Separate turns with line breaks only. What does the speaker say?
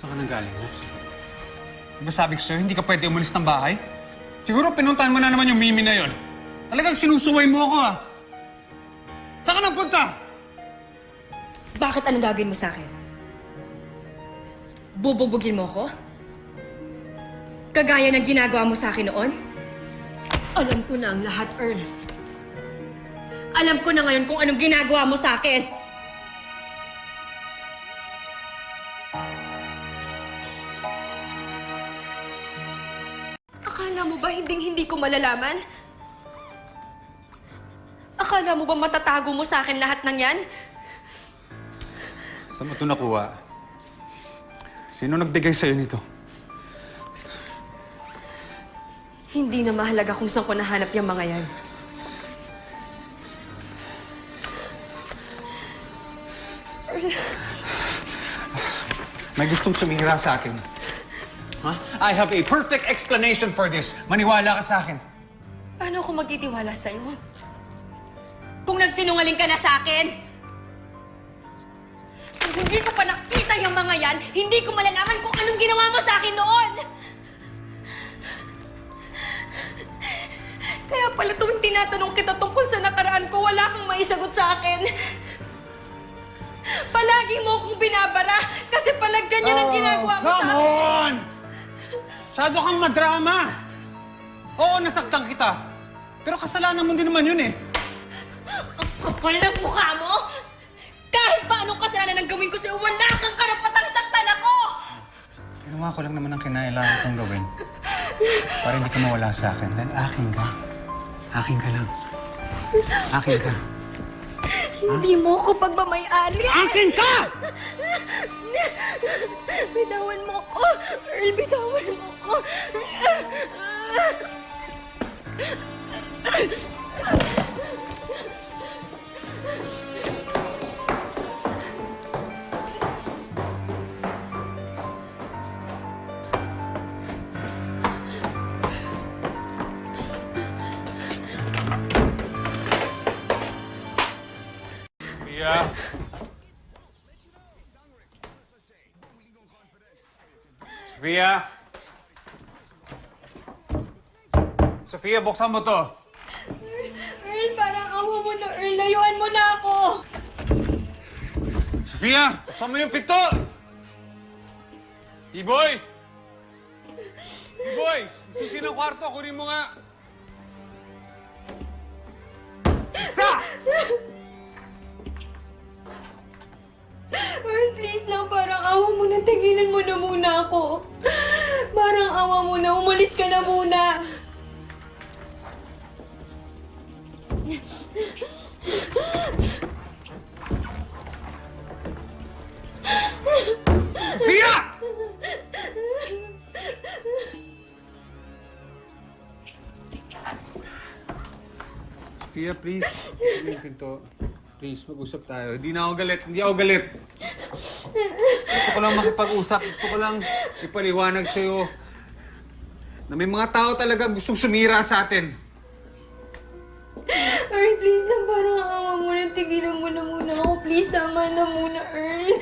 Saan ka nanggaling, ha? Di ba sabi ko sa'yo, hindi ka pwede umalis ng bahay? Siguro pinuntahan mo na naman yung Mimi na yon. Talagang sinusuway mo ako, ha? Saan ka nagpunta?
Bakit anong gagawin mo sa akin? Bubugbugin mo ko? Kagaya ng ginagawa mo sa akin noon? Alam ko na ang lahat, Earl. Alam ko na ngayon kung anong ginagawa mo sa akin. Akala mo ba hinding-hindi ko malalaman? Akala mo ba matatago mo sa akin lahat ng yan?
Saan mo ito nakuha? Sino nagbigay sa'yo nito?
Hindi na mahalaga kung saan ko nahanap yung mga yan.
May gustong sumira sa akin. Ha? I have a perfect explanation for this. Maniwala ka sa akin.
Paano ako magtitiwala sa'yo? Kung nagsinungaling ka na sa akin? Kung hindi ko pa nakita yung mga yan, hindi ko malalaman kung anong ginawa mo sa akin noon! Kaya pala tuwing tinatanong kita tungkol sa nakaraan ko, wala kang maisagot sa akin. Palagi mo akong binabara kasi pala ganyan ang ginagawa mo sa
Come
akin.
on! Masyado kang madrama! Oo, nasaktan kita. Pero kasalanan mo din naman yun eh.
Ang kapal ng mukha mo! Kahit pa anong kasalanan ang gawin ko sa'yo, wala kang karapatang saktan ako!
Ginawa ko lang naman ang kinailangan kong gawin. Para hindi ka mawala sa akin. Dahil akin ka. Akin ka lang. Akin ka.
Hindi mo ako pagmamayari!
Akin ka!
Bitawan mo ako! Earl, bitawan mo ako!
Sophia! Sophia, buksan mo to.
Earl, parang awa mo na, Earl. Layuan mo na ako!
Sophia, buksan mo yung pinto! E-boy! E-boy! Susi ng kwarto, kunin mo nga! Isa!
Earl, please lang, parang awa mo na. Tigilan mo na muna ako. Parang awa mo na. Umalis ka na muna.
Sophia! Sophia, please. Please, mag-usap tayo. Hindi na ako galit. Hindi ako galit. Gusto ko lang makipag-usap. Gusto ko lang ipaliwanag sa'yo na may mga tao talaga gustong sumira sa atin.
Earl, please lang, parang awa mo na. Tigilan mo na muna ako. Please, tama na muna, Earl.